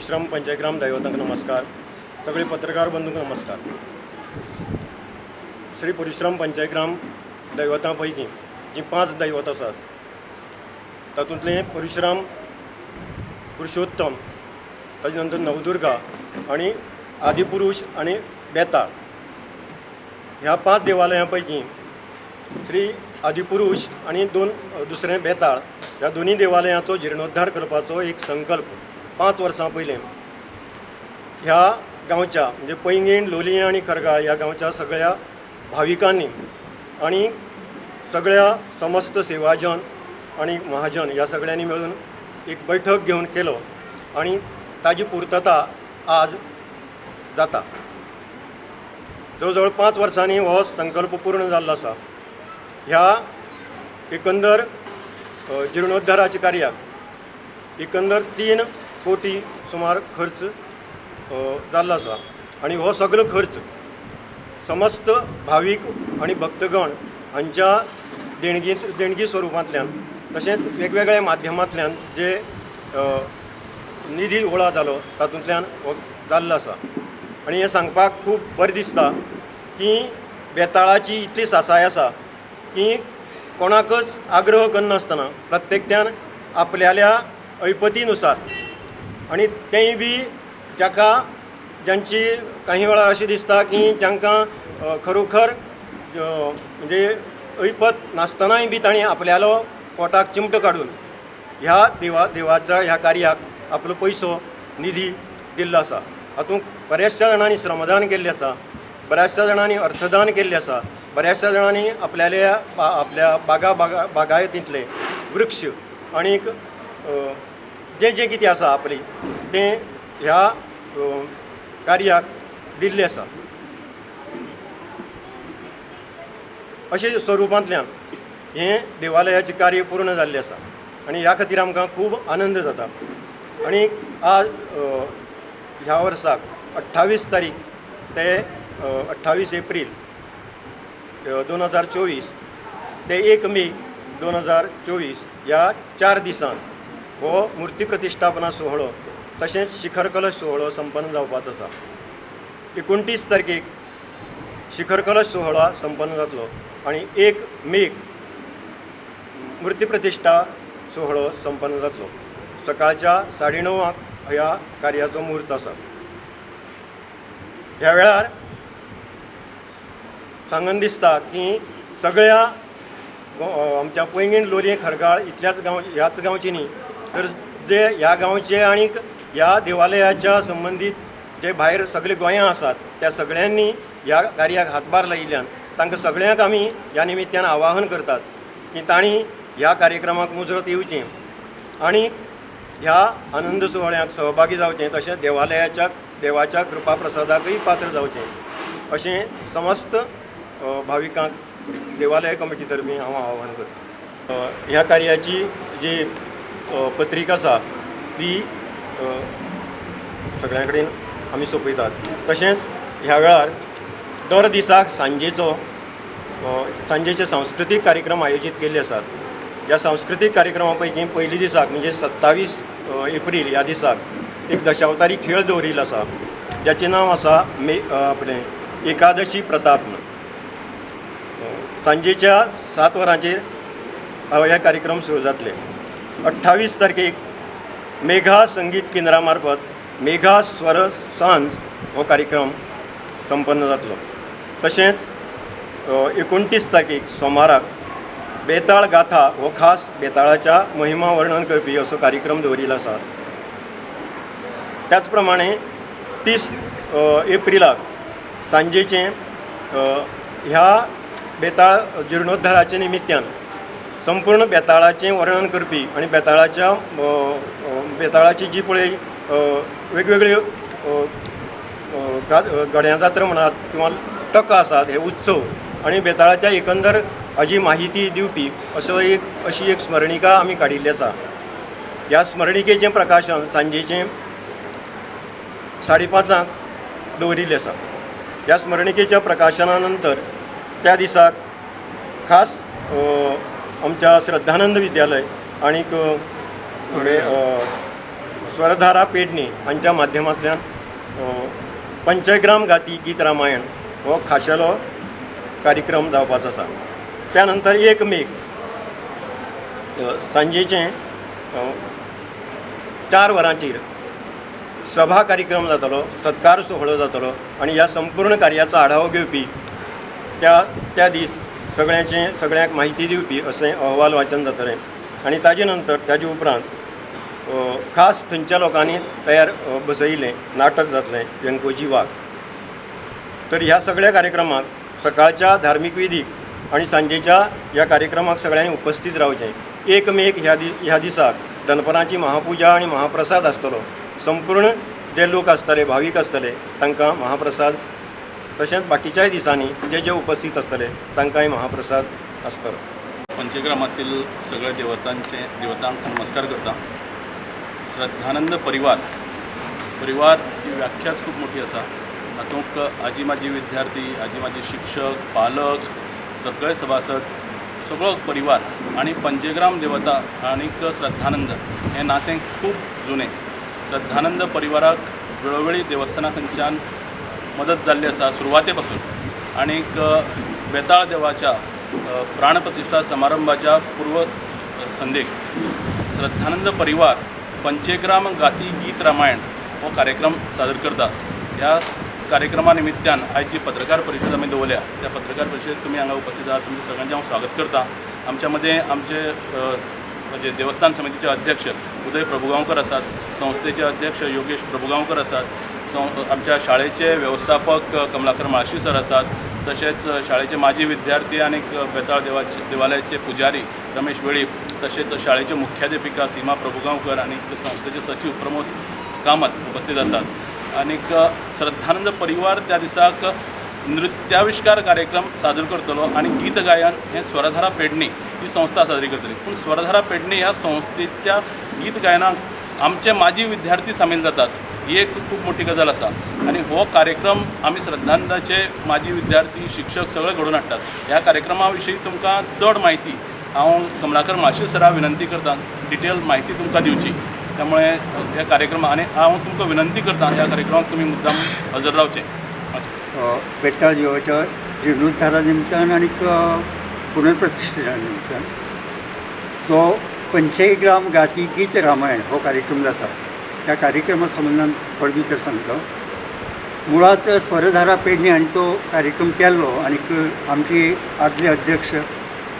विश्राम पंचग्राम दैवतांक नमस्कार सगळे पत्रकार बंधूंक नमस्कार. श्री परिश्रम पंचग्राम दैवतां पैकी जी पांच दैवत आसात तातूंतले परिश्राम पुरुषोत्तम ताजे नंतर नवदुर्गा आणि आदिपुरुष आणि बेताळ. ह्या पांच देवालयां पैकी श्री आदिपुरुष आणि दोन दुसरें बेताळ ह्या दोन्ही देवालयांचो जिर्णोद्धार करपाचो एक संकल्प. पांच वर्सां पयलीं ह्या गांवच्या म्हणजे पैंगीण लोलयें आनी करगाळ ह्या गांवच्या सगळ्या भाविकांनी आनी सगळ्या समस्त सेवाजन आणि महाजन ह्या सगळ्यांनी मिळून एक बैठक घेवन केलो आणि ताजी पूर्तता आज जाता. जवळ पांच वर्सांनी हो संकल्प पूर्ण जाल्लो आसा ह्या एकंदर जिर्णोद्धाराच्या कार्याक एकंदर तीन कोटी सुमार खर्च जाल्लो आसा आणि हो सगळो खर्च समस्त भावीक आणि भक्तगण हांच्या देणगी देणगी स्वरुपांतल्यान तशेंच वेगवेगळ्या माध्यमांतल्यान जे निधी गोळा जालो तातूंतल्यान हो जाल्लो आसा आणि हें सांगपाक खूब बरें दिसता की बेताळाची इतली सासाय आसा की कोणाकच आग्रह करनासतना प्रत्येकट्यान आपल्याल्या ऐपतीनुसार आणि तेंय बी जाका ज्यांची काही वेळार अशें दिसता की जांकां खरोखर म्हणजे ऐपत नासतनाय बी तांणी आपल्यालो पोटाक चिमटो काडून ह्या देवा देवाच्या ह्या कार्याक आपलो पयसो निधी दिल्लो आसा. हातूंत बऱ्याचशा जाणांनी श्रमदान केल्लें आसा बऱ्याचशा जाणांनी अर्थदान केल्लें आसा बऱ्याचशा जाणांनी आपल्याल्या आपल्या बागा बागा बागायतींतले वृक्ष आणीक जें जें कितें आसा आपली तें ह्या कार्याक दिल्लें आसा अशें स्वरुपांतल्यान हें देवालयाचें कार्य पूर्ण जाल्लें आसा आनी ह्या खातीर आमकां खूब आनंद जाता. आनी आज ह्या वर्साक अठ्ठावीस तारीख ते अठ्ठावीस एप्रील दोन हजार चोवीस ते एक मे दोन हजार चोवीस ह्या चार दिसान हो मुर्ती प्रतिश्ठापना सोहळो तशेंच शिखर कलश सोहळो संपन्न जावपाचो आसा. एकोणतीस तारखेक शिखर कलश संपन्न जातलो आनी एक मेक मुर्ती प्रतिश्ठा सोहळो संपन्न जातलो. सकाळच्या साडे णवांक ह्या कार्याचो म्हूर्त आसा. ह्या वेळार सांगन दिसता की सगळ्या आमच्या पैंगीण लोलये खरगाळ इतल्याच गांव ह्याच गांवची न्ही तर जे ह्या गांवचे आनी ह्या देवालयाच्या संबंदीत जे भायर सगळे गोंयां आसात त्या सगळ्यांनी ह्या कार्याक हातभार लायिल्ल्यान तांकां सगळ्यांक आमी ह्या निमित्यान आवाहन करतात की तांणी ह्या कार्यक्रमाक मुजरत येवचें आनी ह्या आनंद सुवाळ्याक सहभागी जावचें तशेंच देवालयाच्या देवाच्या कृपा प्रसादाकय पात्र जावचें. अशें समस्त भाविकांक देवालय कमिटी तर्फे हांव आवाहन करतां. ह्या कार्याची जी पत्रिका आसा ती सगळ्यां कडेन आमी सोंपयतात तशेंच ह्या वेळार दर दिसाक सांजेचो सांजेचे सांस्कृतीक कार्यक्रम आयोजीत केल्ले आसात. ह्या सांस्कृतीक कार्यक्रमा पैकी पयली दिसाक म्हणजे सत्तावीस एप्रील ह्या दिसाक एक दशावतारी खेळ दवरिल्लो आसा. जाचें नांव आसा मे आपलें एकादशी प्रताप. सांजेच्या सात वरांचेर ह्या कार्यक्रम सुरू जातले. अठ्ठावीस तारखेक मेघा संगीत केंद्रामार्फत मेघा स्वर सांज हो कार्यक्रम संपन्न जातलो. तशेंच एकोणतीस तारखेक सोमाराक बेताळ गाथा हो खास बेताळाच्या महिमा वर्णन करपी असो कार्यक्रम दवरिल्लो आसा. त्याच प्रमाणे तीस एप्रिलाक सांजेचें ह्या बेताळ जिर्णोद्धाराच्या निमित्यान संपूर्ण बेताळाचें वर्णन करपी आनी बेताळाच्या बेताळाची जी पळय वेगवेगळ्यो गड्या जात्रा म्हणात किंवा टक आसात हे उत्सव आणि बेताळाच्या एकंदर हाजी माहिती दिवपी असो एक अशी एक स्मरणिका आमी काडिल्ली आसा ह्या स्मरणिकेचें प्रकाशन सांजेचें साडे पांचांक दवरिल्लें आसा ह्या स्मरणिकेच्या प्रकाशना नंतर त्या दिसाक खास आमच्या श्रद्धानंद विद्यालय अ, स्वरधारा पेडणे हांच्या माध्यमांतल्यान पंचग्राम गाती गीत रामायण हो खाशेलो कार्यक्रम जावपाचो आसा. त्या नंतर एक मेक सांजेचें चार वरांचेर सभा कार्यक्रम जातलो सत्कार सोहळो जातलो आणि ह्या संपूर्ण कार्याचो आढावो घेवपी त्या त्या दीस सगळ्यांचें सगळ्यांक म्हायती दिवपी असे अहवाल वाचन जातलें. आनी ताजे नंतर ताजे उपरांत खास थंयच्या लोकांनी तयार अ, बसयिल्लें नाटक जातलें व्यंकोजी वाघ. तर ह्या सगळ्या कार्यक्रमाक सकाळच्या धार्मीक विधीक आणि सांजेच्या ह्या कार्यक्रमाक सगळ्यांनी उपस्थित रावचें. एक मेक ह्या दि ह्या दिसाक दनपरांची महापुजा आणि महाप्रसाद आसतलो. संपूर्ण जे लोक आसतले भावीक आसतले तांकां महाप्रसाद तशेंच बाकीच्याय दिसांनी जे जे उपस्थित आसतले तांकांय महाप्रसाद आसतलो पंचग्रामातील सगळ्या देवतांचे देवतांक नमस्कार करता. श्रद्धानंद परिवार. परिवार ही व्याख्याच खूप मोठी आसा हातूंक आजी माजी विद्यार्थी आजी माजी शिक्षक पालक सगळे सभासद सगळो परिवार आणि पंचग्राम देवता आनीक श्रद्धानंद हें नातें खूब जुनें. श्रद्धानंद परिवाराक वेळोवेळी देवस्थाना थंयच्यान मदत जाल्ली आसा सुरवाते पासून आनीक बेताळ देवाच्या अ, प्राणप्रतिश्ठा समारंभाच्या पूर्व संदेक श्रद्धानंद परिवार पंचेग्राम गाती गीत रामायण हो कार्यक्रम सादर करता ह्या कार्यक्रमा निमित्तान आयज जी पत्रकार परिशद आमी दवरल्या त्या पत्रकार परिशदेक तुमी हांगा उपस्थित आहात तुमचे सगळ्यांचे हांव स्वागत करता. आमच्या मदें आमचे म्हणजे देवस्थान समितीचे अध्यक्ष उदय प्रभुगांवकर आसात संस्थेचे अध्यक्ष योगेश प्रभुगांवकर आसात आमच्या शाळेचे व्यवस्थापक कमलाकर माळशी सर आसात तशेंच शाळेचे माजी विद्यार्थी आणि बेताळ देवाचे देवालयाचे पुजारी रमेश वेळीप तशेंच शाळेचे मुख्याध्यापिका सीमा प्रभुगांवकर आणि संस्थेचे सचिव प्रमोद कामत उपस्थित आसात आनीक श्रद्धानंद परिवार त्या दिसाक नृत्याविष्कार कार्यक्रम सादर करतलो आणि गीत गायन हे स्वरधारा पेडणी ही संस्था साजरी करतली. पूण स्वरधारा पेडणी ह्या संस्थेच्या गीत गायनाक आमचे माजी विद्यार्थी सामील जातात. ही एक खूप मोठी गजाल आसा आणि हो कार्यक्रम आमी श्रद्धानंदाचे माजी विद्यार्थी शिक्षक सगळे घडोवन हाडटात ह्या कार्यक्रमा विशीं तुमकां चड म्हायती हांव कमलाकर माशी सरा विनंती करता. डिटेल म्हायती तुमकां दिवची. त्यामुळे ह्या कार्यक्रमा आनी हांव तुमकां विनंती करता ह्या कार्यक्रमाक तुमी मुद्दाम हजर रावचे. बेताळ देवाच्या जिर्णोद्धारा निमतान आनीक पुनर्प्रतिश्ठेच्या निमतान जो पंचेग्राम गाती गीत रामायण हो कार्यक्रम जाता. त्या कार्यक्रमा संबंदान थोडे तर सांगता. मुळात स्वरधारा पेडणे हांणी तो कार्यक्रम केल्लो आनीक आमचे आदले अध्यक्ष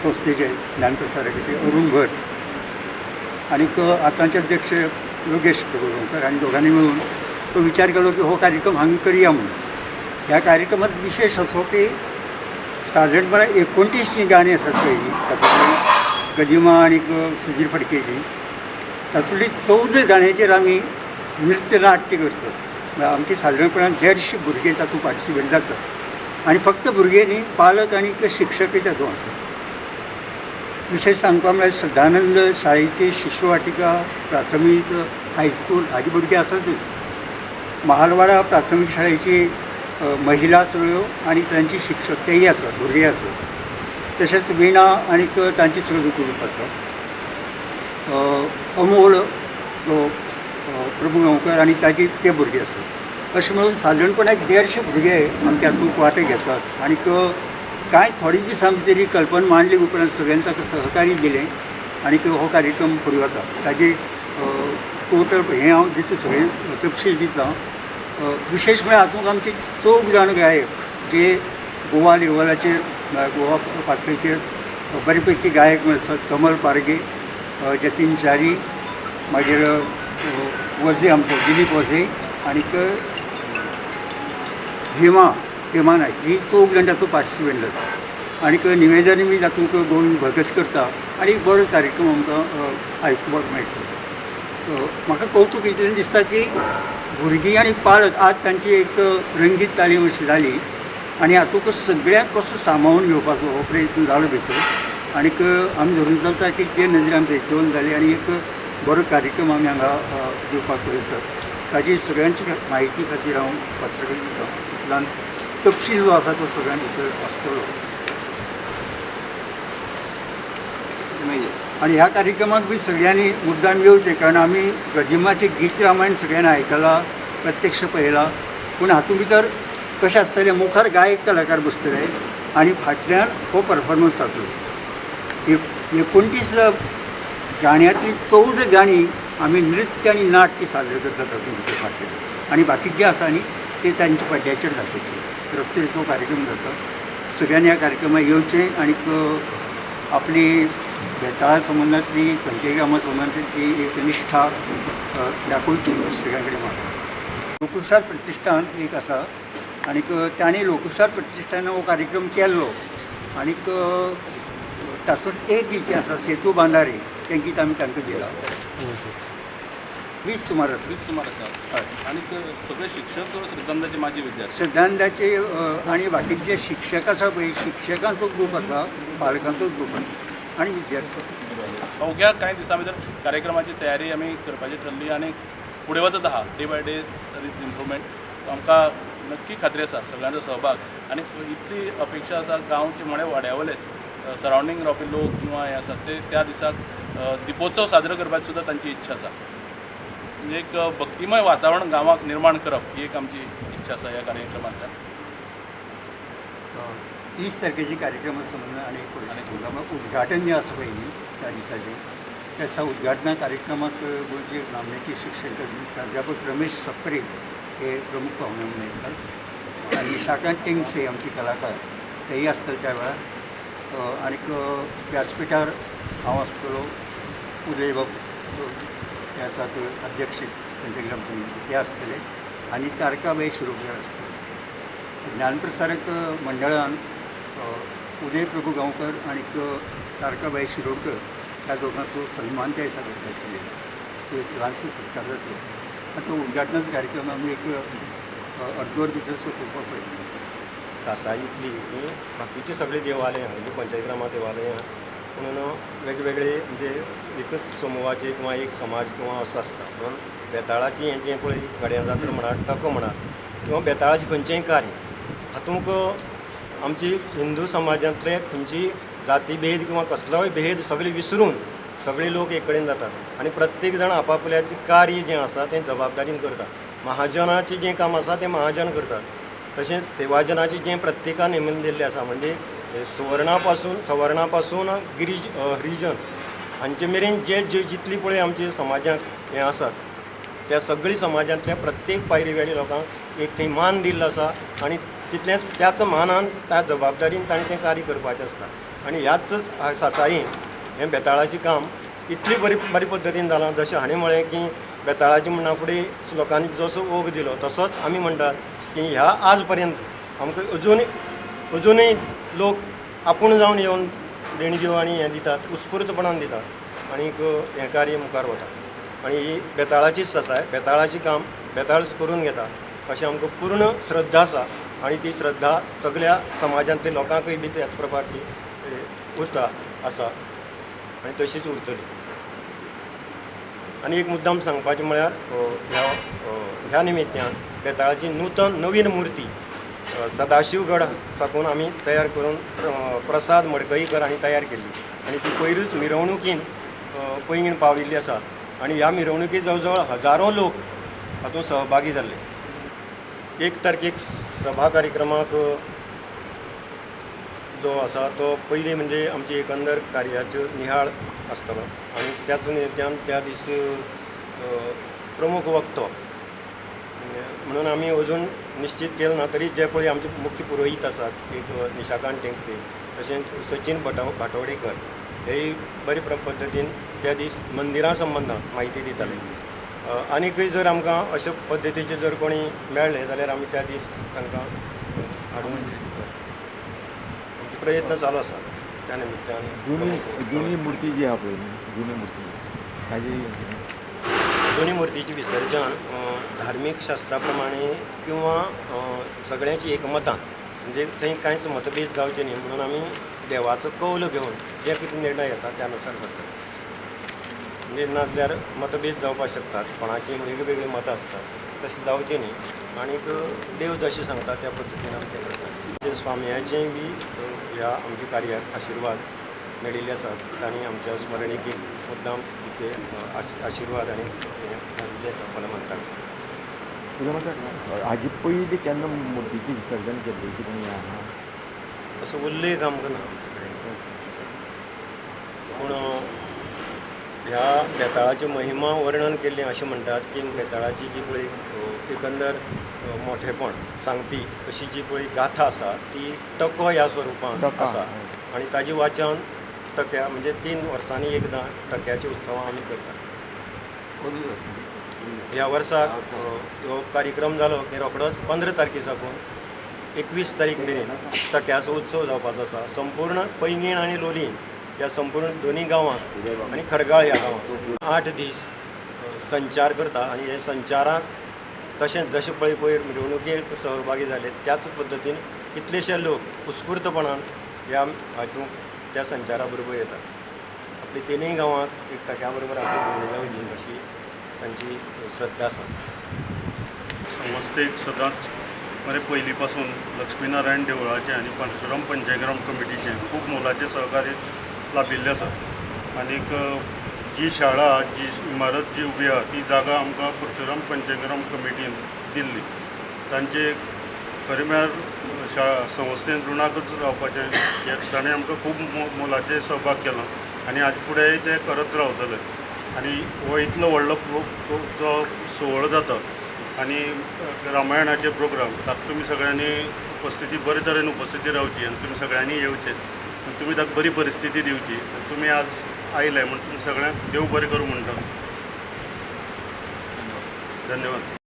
संस्थेचे ज्ञानप्रसारकाचे अरुण भट आनीक आतांचे अध्यक्ष योगेश प्रभुगांवकर हांणी दोगांनी मेळून तो विचार केलो की हो कार्यक्रम हांगा करया म्हणून. ह्या कार्यक्रमात विशेष असो की साधारणपणे एकोणतीस जी गाणी आसात पयलीं तातूंतली गजिमा आणि सुधीर फडकेची तातूंतली चौदा गाण्याचेर आमी नृत्य नाट्य करतात म्हळ्यार आमची सादारणपणान देडशे भुरगे तातूंत पार्टिसिपेट जातात. आनी फक्त भुरगे न्ही पालक आणि शिक्षकय तातूंत आसात विशेष सांगपा म्हळ्यार म्हणजे सदानंद शाळेची शिशुवाटिका प्राथमीक हायस्कूल हाजी भुरगे आसातच महालवाडा प्राथमीक शाळेची महिला सगळ्यो आनी तांची शिक्षक तेही आसात भुरगे आसात तशेंच विणा आनीक तांची सगळ्यो ग्रूप आसा अमोल जो प्रभू गांवकर आनी ताची ते भुरगे आसात अशें म्हणून सादारणपणान एक देडशे भुरगे आमचे हातूंत वांटो घेतात. आनीक कांय थोडे दीस आमी तरी कल्पना मांडली उपरांत सगळ्यांनी ताका सहकार्य दिलें. आनीक हो कार्यक्रम फुडें वता ताजे टोटल हें हांव दिता सगळें तपशील दिता विशेष म्हळ्यार हातूंत आमचे चौग जाण गायक जे गोवा लेवलाचेर गोवा पातळीचेर बरे पैकी गायक म्हण कमल पारगे जतीन च्यारी मागीर वझे आमचो दिलीप वझे आनीक हेमा हेमा नायक ही चौग जाण तातूंत पार्टिसिपेट जाता आनीक निवेदन बी तातूंत गोविंद भगत करता आनी एक बरो कार्यक्रम आमकां आयकुपाक मेळटा म्हाका कौतूक इतलें दिसता की भुरगीं आनी पालक आज तांची एक रंगीत तालीम अशी जाली आनी हातूंत सगळ्यांक कसो सांबाळून घेवपाचो हो प्रयत्न जालो भितर. आनीक आमी धरून चलता की ते नजरे आमचे हिचोवन जाली आनी एक बरो कार्यक्रम आमी हांगा दिवपाक पळयतात ताजी सगळ्यांची म्हायती खातीर हांव पत्रकार दिता इतल्यान तपशील जो आसा तो सगळ्यां भितर आसतलो आणि ह्या कार्यक्रमात बी सगळ्यांनी मुद्दाम येवचें कारण आमी गजिमाचें गीत रामायण सगळ्यांनी आयकलां प्रत्यक्ष पळयलां पूण हातूंत भितर कशें आसतलें मुखार गायक कलाकार बसतले आनी फाटल्यान हो परफॉर्मन्स जातलो एक एकोणतीस गाण्यांतली चौद गाणी आमी नृत्य आनी नाट्य सादर करतात तातूंत फाटल्यान आनी बाकीचे जे आसा न्ही ते तांच्या पड्ड्याचेर दाखयतले रस्त्यार तो कार्यक्रम जाता. सगळ्यांनी ह्या कार्यक्रमाक येवचें आनीक आपली बेताळा संबंदांतली कामा संबंदांतली एक निश्ठा दाखोवची सगळ्यां कडेन म्हाका लोकप्रसाद प्रतिश्ठान एक आसा आनीक तांणी लोकप्रसाद प्रतिश्ठान हो कार्यक्रम केल्लो अ, तातूंत एक गीत जें आसा सेतू बांदारे तें गीत आमी तांकां दिलां वीस सुमार आसा वीस सुमार आसा आणि सगळे शिक्षक श्रीकांताचे माजी विद्यार्थी? अ, आणि बाकीचे जे शिक्षक आसा पळय शिक्षकांचो ग्रूप आसा पालकांचो ग्रूप आसा आनी विद्यार्थी. अवघ्या कांय दिसां भितर कार्यक्रमाची तयारी आमी करपाची ठरली आनी फुडें वचत आहा डे बाय डे इम्प्रुवमेंट आमकां नक्की खात्री आसा सगळ्यांचो सहभाग. आनी इतली अपेक्षा आसा गांवचे म्हळे वाड्यावयलेच सरावंडींग रावपी लोक किंवा हे आसात ते त्या दिसाक दिपोत्सव साजरो करपाची सुद्दां तांची इच्छा आसा म्हणजे एक भक्तिमय वातावरण गांवाक निर्माण करप ही एक आमची इच्छा आसा ह्या कार्यक्रमांतल्यान तीस तारखेची कार्यक्रम संबंद आणि प्रोग्रामाक उद्घाटन जे पळय न्ही त्या दिसाचें त्या दिसा उद्घाटना कार्यक्रमाक गोंयचे नामनेचे शिक्षक तज्ञ प्राध्यापक रमेश सप्रे. हे प्रमुख पाहुणे म्हणून येतात आनी शाकांत टेंगसे आमचे कलाकार तेही असतात त्या वेळार व्यासपीठावर आनीक व्यासपिठार हांव आसतलो उदय बाब ते आसात अध्यक्ष पंचग्राम समिती ते आसतले आनी तारकाबाई शिरोडकर आसतले ज्ञानप्रसारक मंडळान उदय प्रभू गांवकर आणि तारकाबाई शिरोडकर ह्या दोगांचो सन्मान त्या दिसा करता ते एक ल्हानसो सत्कार जातलो तो उद्घाटनाचा कार्यक्रम आमी एक अर्धवर अर्दवर भितर सोंपोवपाक पळयता सासाईतली ही बाकीची सगळी देवालयां म्हणजे पंचग्रामा देवालयां. म्हणून वेगवेगळे म्हणजे एकच समूहाचे किंवा एक समाज किंवा असं असता. म्हणून बेताळाची हें जें पळय गड्या जात्रा म्हणा टक म्हणा किंवा बेताळाचें खंयचेंय कार्य हातूंक आमची हिंदू समाजांतले खंयची जाती भेद किंवा कसलोय भेद सगळे विसरून सगळे लोक एक कडेन जातात आनी प्रत्येक जाण आपापल्याचें कार्य जें आसा तें जबाबदारीन करता महाजनाचें जें काम आसा तें महाजन करतात. तशेंच सेवाजनाचें जें प्रत्येकान नेमून दिल्लें आसा म्हणजे सुवर्णा पासून सवर्णा पासून गिरीज अ, हरिजन हांचे मेरेन जे जे जितली पळय आमचे समाजांत हें आसात त्या सगळी समाजांतल्या प्रत्येक पायरी लोकांक एक थंय मान दिल्लो आसा आनी तितलेंच त्याच मानान त्या जबाबदारीन ताणें तें कार्य करपाचें आसता आनी ह्याच सासायेन हें बेताळाचें काम इतली बरी बरे पद्दतीन जालां जशें हाणें म्हळें की बेताळाचें म्हणा फुडें लोकांनी जसो ओग दिलो तसोच आमी म्हणटात की ह्या आज पर्यंत आमकां अजून अजुनूय लोक आपूण जावन येवन देणग्यो आनी हें दितात उत्स्फूर्तपणान दितात आनीक हें कार्य मुखार वता. आनी ही बेताळाचीच आसा बेताळाचें काम बेताळच करून घेता अशें आमकां पूर्ण श्रद्धा आसा. आनी ती श्रद्धा सगळ्या समाजांतल्या लोकांकय बी त्याच प्रकारची उरता आसा. आनी तशीच उरतली. आनी एक मुद्दाम सांगपाचें म्हळ्यार ह्या ह्या निमित्यान बेताळाची नूतन नवीन मुर्ती सदाशिवगड साकून आमी तयार करून प्रसाद मडकईकर हांणी तयार केल्ली आनी ती पयरूच मिरवणुकीन पैंगीण पाविल्ली आसा. आनी ह्या मिरवणुकीत जवळ जवळ हजारो लोक हातूंत सहभागी जाल्ले. एक तारखेक सभा कार्यक्रमाक जो आसा तो पयलीं म्हणजे आमची एकंदर कार्याच्यो निहाळ आसतलो आनी त्याच निमित्यान त्या दीस प्रमुख वक्तो. म्हणून आमी अजून निश्चित केलें ना तरी जे पळय आमचे मुख्य पुरोहीत आसात एक निशाकांत टेंगसे तशेंच सचिन भटाव भाटवडेकर हेय बरे प्र पद्दतीन त्या दीस मंदिरां संबंदान म्हायती दिताले आनीकय जर आमकां अशे पद्दतीचे जर कोणी मेळ्ळे जाल्यार आमी त्या दीस तांकां हाडून प्रयत्न चालू आसा त्या निमित्तान. जुनी जुनी मूर्ती जी न्ही, जुनी मूर्ती. ताजी दोन्ही मूर्तीचे विसर्जन धार्मीक शास्त्रा प्रमाणे किंवा सगळ्यांची एकमतान म्हणजे थंय कांयच मतभेद जावचे न्ही म्हणून आमी देवाचो कौल घेवन जे कितें निर्णय येता त्या अनुसार करतात म्हणजे नाजाल्यार मतभेद जावपाक शकतात कोणाची वेगवेगळी मतां असतात तशें जावचें न्ही. आनीक देव जशें सांगता त्या पद्दतीन आमी तें करतात स्वामियाचेंय बी ह्या आमच्या कार्याक आशिर्वाद मेळिल्ले आसात तांणी आमच्या स्मरणिकेक मुद्दाम आश- आशिर्वाद आनी घालिल्ले आसा मला म्हाका हाजी पयलीं केन्ना मुर्तीचें विसर्जन केल्लें कितें आहा असो उल्लेख आमकां ना आमचे कडेन पूण ह्या बेताळाची महिमा वर्णन केल्लें अशें म्हणटात की बेताळाची जी पळय एकंदर मोठेपण सांगपी अशी जी पळय गाथा आसा ती टको ह्या स्वरुपान आसा आनी ताजें वाचन टक्या म्हणजे तीन वर्सांनी एकदां टक्याचे उत्सव आमी करतात. ह्या वर्साक अ, ह्यो कार्यक्रम जालो की रोखडोच पंदरा तारखे साकून एकवीस तारीख मेरेन टक्याचो उत्सव जावपाचो आसा संपूर्ण पैंगीण आनी लोलयें ह्या संपूर्ण दोन्ही गांवांत आनी खरगाळ ह्या गांवांत आठ दीस संचार करता आनी हे संचाराक तशेंच जशें पळय पयर मिरवणुकेक सहभागी जाले त्याच पद्दतीन कितलेशे लोक उत्स्फूर्तपणान ह्या हातूंत त्या संचारा बरोबर येतात. आपली तिनूय गांवांत एकटाक्या बरोबर आपली अशी तांची श्रद्धा आसा संस्थेक सदांच. बरे पयलींपासून लक्ष्मीनारायण देवळाचें आनी परशुराम पंचग्राम कमिटीचें खूब मोलाचें सहकार्य लाभिल्लें आसा आनीक जी शाळा जी इमारत जी उबी आहा ती जागा आमकां परशुराम पंचग्राम कमिटीन दिल्ली. तांचे खरें म्हळ्यार शाळा संस्थेन ऋणाकच रावपाचें हे ताणें आमकां खूब मोलाचें सहभाग केलो. आनी आज फुडेंय ते करत रावतले. आनी हो इतलो व्हडलो जो सुवाळो जाता आनी रामायणाचे प्रोग्राम ताका तुमी सगळ्यांनी उपस्थिती बरे तरेन उपस्थिती रावची आनी तुमी सगळ्यांनी येवचें तुमी ताका बरी परिस्थिती दिवची तुमी आज आयले म्हण सगळ्यांक देव बरें करूं म्हणटा धन्यवाद.